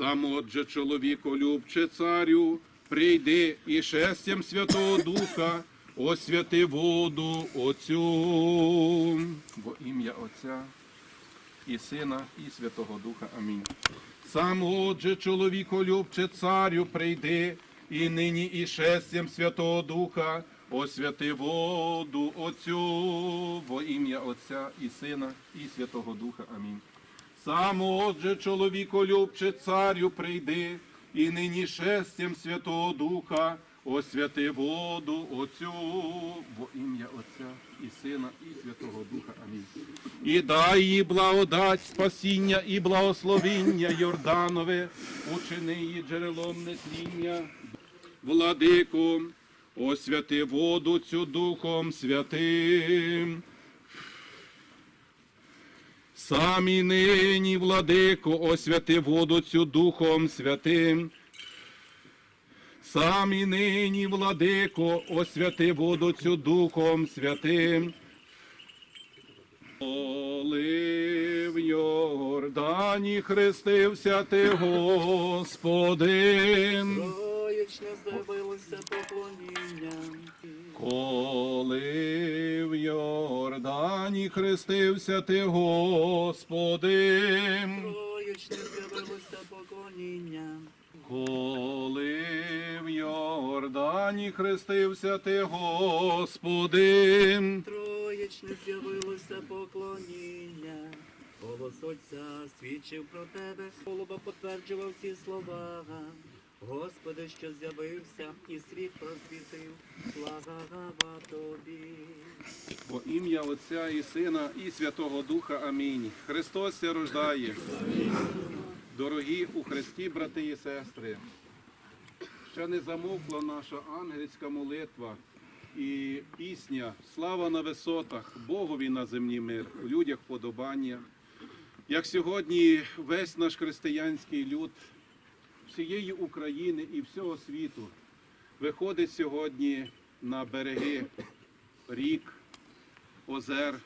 Сам отже, чоловіко любче царю, прийди і шестям Святого Духа, освяти воду Отцю. Во ім'я Отця і Сина, і Святого Духа. Амінь. Сам отже, чоловіко любче царю, прийди, і нині і шестям Святого Духа, освяти воду Отцю, во ім'я Отця і Сина, і Святого Духа. Амінь. Сам отже, чоловіко любче царю, прийди, і нині шестям Святого Духа, освяти воду Отцю, во ім'я Отця і Сина, і Святого Духа. Амінь. І дай їй благодать, спасіння і благословіння Йорданове, учини її джерелом нетління. Владико, освяти воду цю Духом Святим. Самі нині, владико, освяти воду цю Духом Святим. Самі нині, владико, освяти воду цю Духом Святим. Коли в Йордані хрестився ти, Господин. Троєчне з'явилося поклоніння. Коли в Йордані хрестився ти, поклоніння. Коли в Йордані хрестився ти, Господин. Троєчне з'явилося поклоніння. Голос Отця свідчив про тебе, голуба потверджував ці слова. Господи, що з'явився, і світ просвітив. Слава тобі. Во ім'я Отця і Сина, і Святого Духа. Амінь. Христос ся рождає. Дорогі у Христі, брати і сестри, ще не замовкла наша ангельська молитва і пісня Слава на висотах, Богові на землі мир, у людях подобання. Як сьогодні весь наш християнський люд всієї України і всього світу виходить сьогодні на береги рік, озер,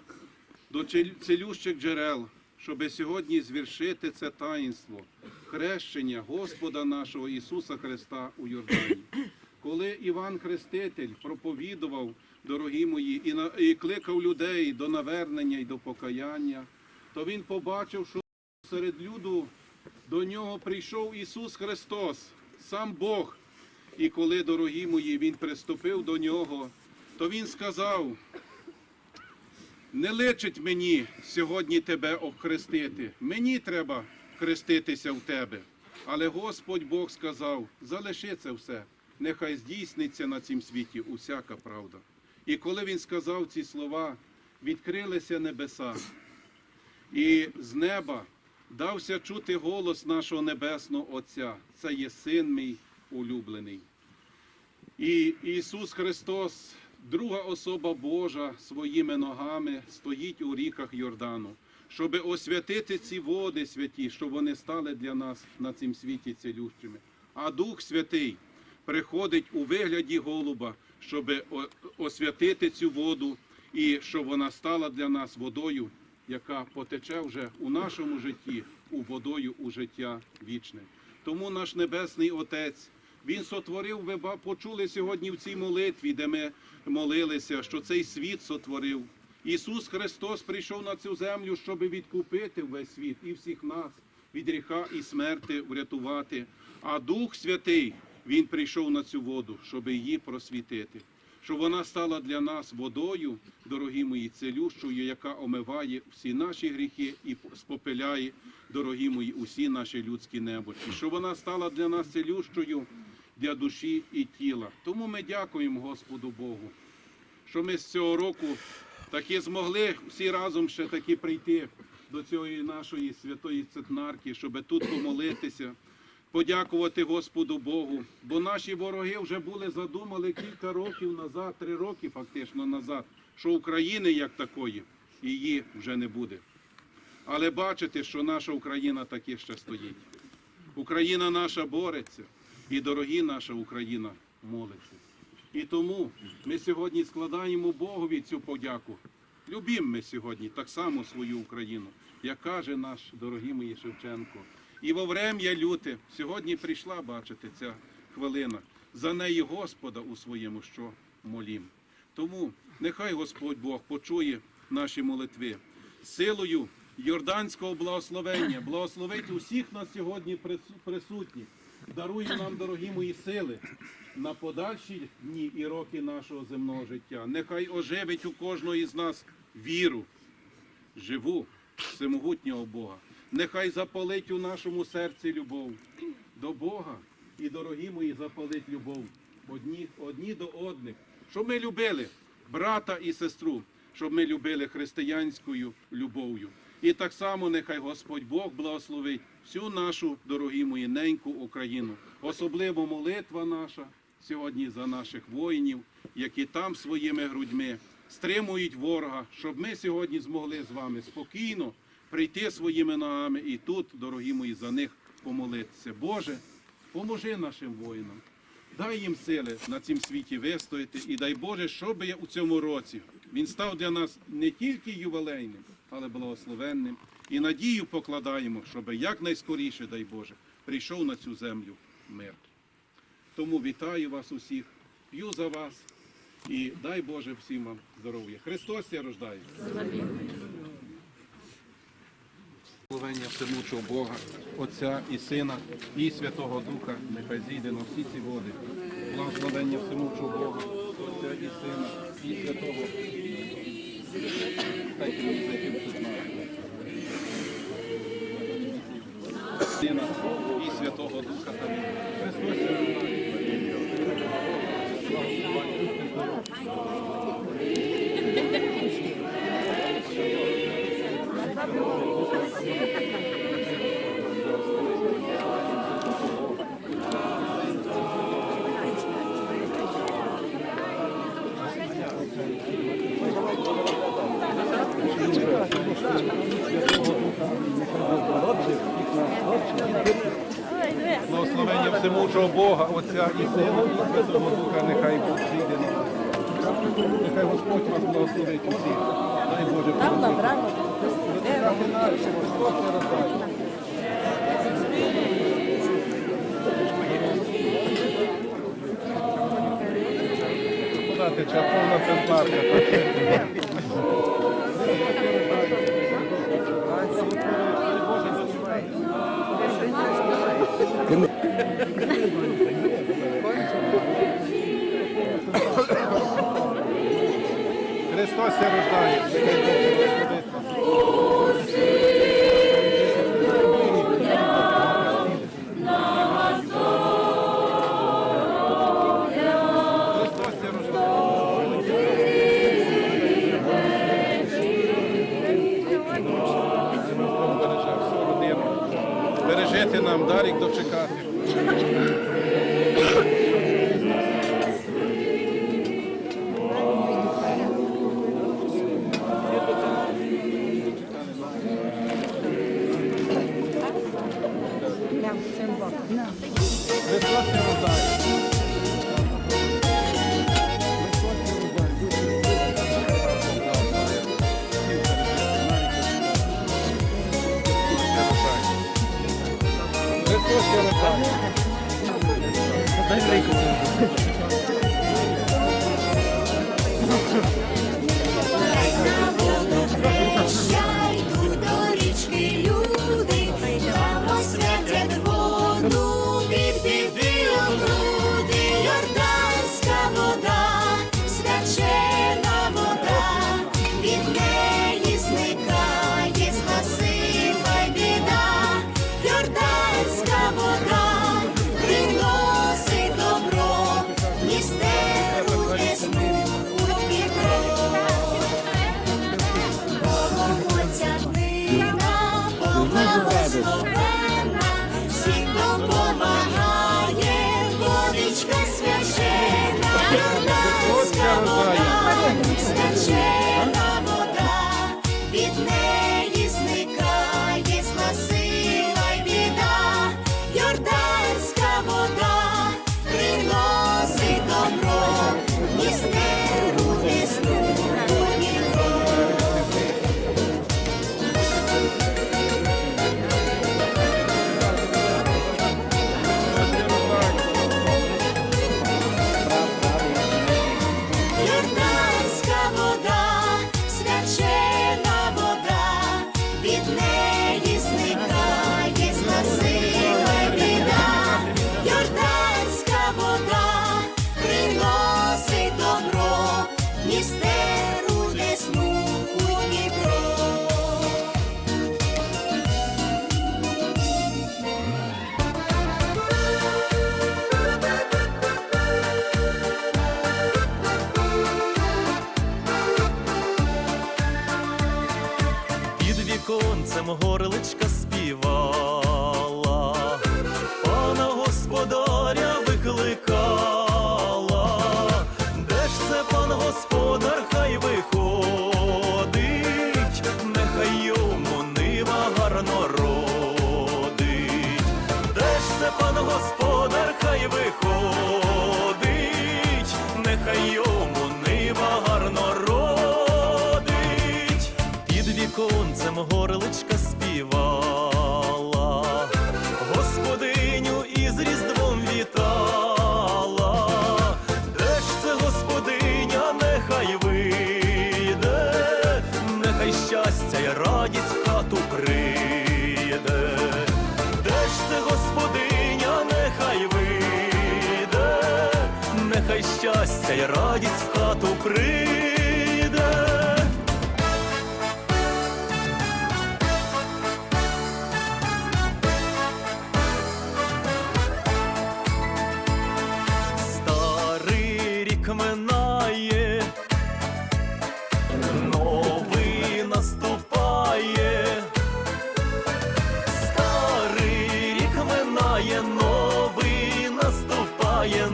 до цілющих джерел, щоб сьогодні звершити це таїнство хрещення Господа нашого Ісуса Христа у Йордані. Коли Іван Хреститель проповідував, дорогі мої, і, на- і кликав людей до навернення і до покаяння, то він побачив, що серед люду до нього прийшов Ісус Христос, сам Бог. І коли, дорогі мої, він приступив до нього, то він сказав: не личить мені сьогодні тебе охрестити. Мені треба хреститися в тебе. Але Господь Бог сказав: залиши це все, нехай здійсниться на цім світі усяка правда. І коли він сказав ці слова, відкрилися небеса, і з неба дався чути голос нашого Небесного Отця. Це є син мій улюблений. І Ісус Христос, друга особа Божа, своїми ногами стоїть у ріках Йордану, щоб освятити ці води святі, щоб вони стали для нас на цім світі цілющими. А Дух Святий приходить у вигляді голуба, щоб освятити цю воду і щоб вона стала для нас водою, яка потече вже у нашому житті, у водою у життя вічне. Тому наш Небесний Отець. Він сотворив, ви почули сьогодні в цій молитві, де ми молилися, що цей світ сотворив. Ісус Христос прийшов на цю землю, щоб відкупити весь світ і всіх нас від гріха і смерти врятувати. А Дух Святий, Він прийшов на цю воду, щоб її просвітити. Щоб вона стала для нас водою, дорогі мої, цілющою, яка омиває всі наші гріхи і спопиляє, дорогі мої, усі наші людські небочі. Щоб вона стала для нас цілющою для душі і тіла. Тому ми дякуємо Господу Богу, що ми з цього року таки змогли всі разом ще таки прийти до цієї нашої святої цитнарки, щоб тут помолитися, подякувати Господу Богу. Бо наші вороги вже були задумали кілька років назад, три роки фактично назад, що України як такої її вже не буде. Але бачите, що наша Україна таки ще стоїть. Україна наша бореться, і дорогі наша Україна молиться. І тому ми сьогодні складаємо Богові цю подяку. Любім ми сьогодні так само свою Україну, як каже наш дорогий мій Шевченко. І во врем'я люте, сьогодні прийшла, бачите, ця хвилина. За неї Господа у своєму що молім. Тому нехай Господь Бог почує наші молитви силою Йорданського благословення, благословить усіх нас сьогодні прису- присутніх, дарує нам, дорогі мої сили, на подальші дні і роки нашого земного життя. Нехай оживить у кожного із нас віру, живу всемогутнього Бога. Нехай запалить у нашому серці любов до Бога і, дорогі мої, запалить любов одні, одні до одних, щоб ми любили брата і сестру, щоб ми любили християнською любов'ю. І так само нехай Господь Бог благословить всю нашу, дорогі мої, неньку Україну. Особливо молитва наша сьогодні за наших воїнів, які там своїми грудьми стримують ворога, щоб ми сьогодні змогли з вами спокійно прийти своїми ногами і тут, дорогі мої, за них помолитися. Боже, поможи нашим воїнам. Дай їм сили на цім світі вистояти і дай Боже, щоб я у цьому році він став для нас не тільки ювілейним, але благословенним. І надію покладаємо, щоб якнайскоріше, дай Боже, прийшов на цю землю мир. Тому вітаю вас усіх, п'ю за вас і дай Боже всім вам здоров'я. Христос я рождає. Благословення всемучого Бога, Отця і Сина, і Святого Духа, нехай зійде на всі ці води. Благословення всемучого Бога, Отця і Сина, і Святого. Знає. Сина і Святого Духа. Христос я рождає. Всемучого Бога, Отця і Сина, і Святого Духа, нехай Бог зійде на вас. Нехай Господь вас благословить усіх. Дай Боже, побудуй. Досягати наші, Господь не роздає. Куди ти повна центарка? Береже всю родину. Бережете нам, Дарік дочекати. Христос не рождає. Я хай радість в хату прийде. Старий рік минає, новий наступає, старий рік минає, новий наступає.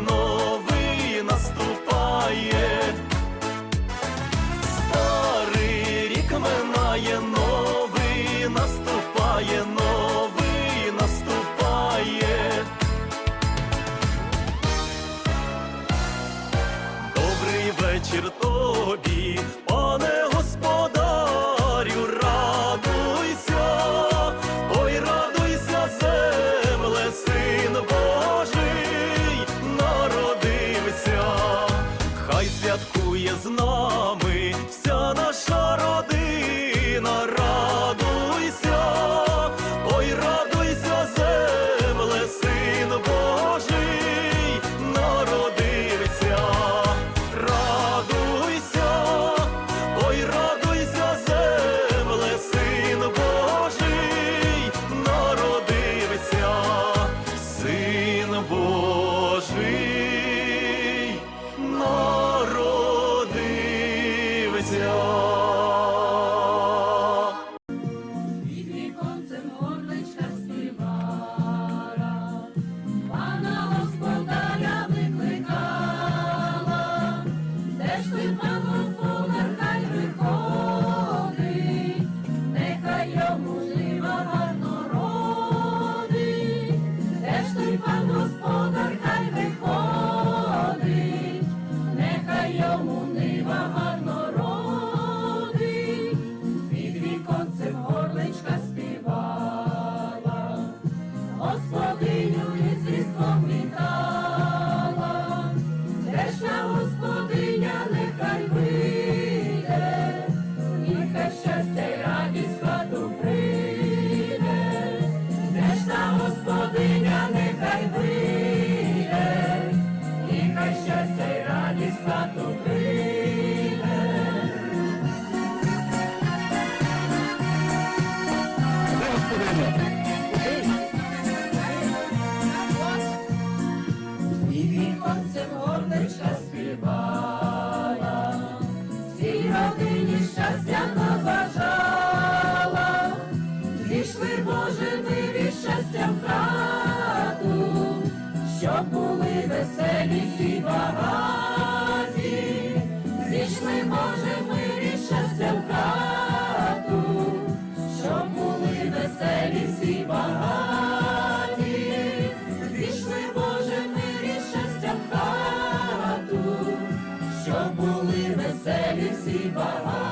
bye.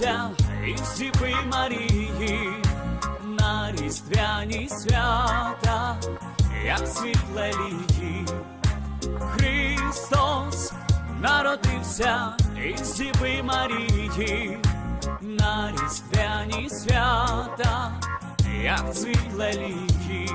Народився із Діви Марії на різдвяні свята, як світле літі. Христос народився із Діви Марії на різдвяні свята, як світле літі.